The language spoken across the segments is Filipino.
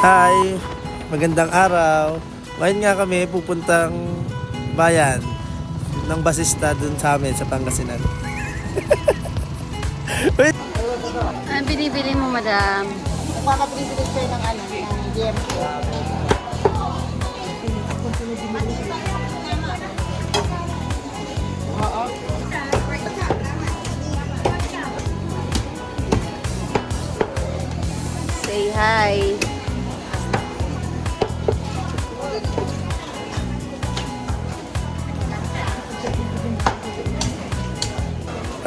Hi! Magandang araw. Ngayon nga kami pupuntang bayan ng basista dun sa amin sa Pangasinan. Wait! Ano binibili mo, madam? Magpapabilis kayo ng ano, ng DMC. Say hi.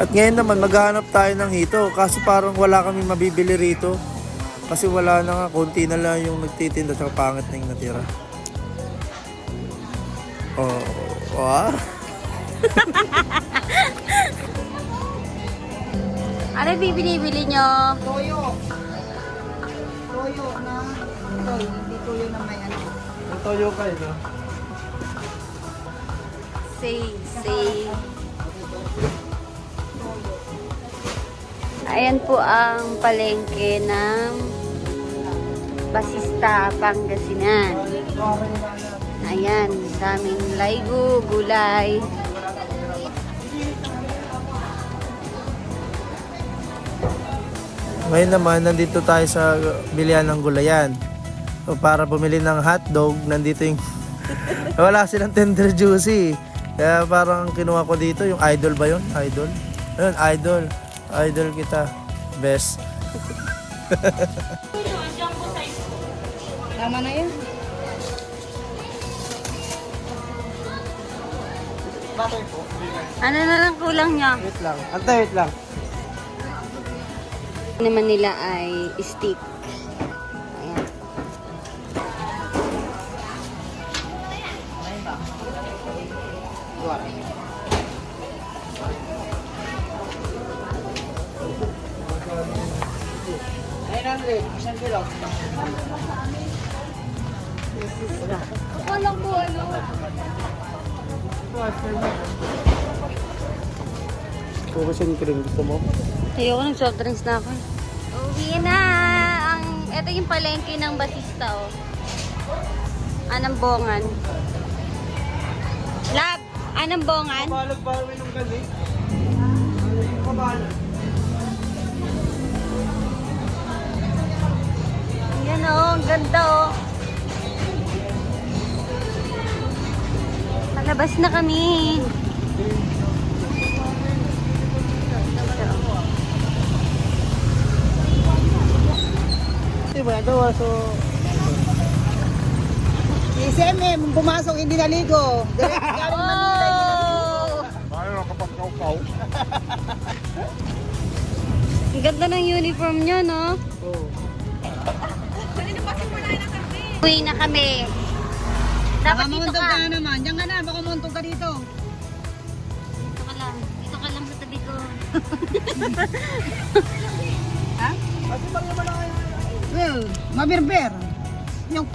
At ngayon naman maghahanap tayo ng hito kaso parang wala kami mabibili rito. Kasi wala na nga, konti na lang yung nagtitinda at pangit na yung natira. Oh, ah. Ano yung binibili nyo? Toyo. Toyo na, toyo, hindi toyo na may ano. Ang toyo kayo, no? Say, say. Ayan po ang palengke ng Basista, Pangasinan. Ayan, daming laygo, gulay. Ngayon naman, nandito tayo sa bilihan ng gulayan. So, para bumili ng hotdog, nandito yung... Wala silang tender juicy. Kaya parang kinuha ko dito, yung idol ba yun? Idol? Ayun, idol. Idol kita. Best. Tama na yun. Ano na lang kulang nyo? Wait lang. Antay, wait lang. naman nila ay stick. Focus and cream. Gusto mo? Ayoko ng soft drinks na ako. Uwi na! Ang, ito yung palengke ng Batista, oh. Anang bongan. Lab! Anang bongan? Kabalag pa rin ng gali. Kabalag. Ganda, oh. Palabas na kami. Diba? Ito, so... Si SM, pumasok, hindi naligo. Direct galing Manila. Oh! Ang ganda ng uniform nyo, no? Oh. Uwi na kami. Dapat dito Makamuntog ka. ka na naman. Diyan ka na, baka muntog ka dito. Dito ka lang. Dito ka lang sa tabi ko. Ha? Well, mabirber. Yung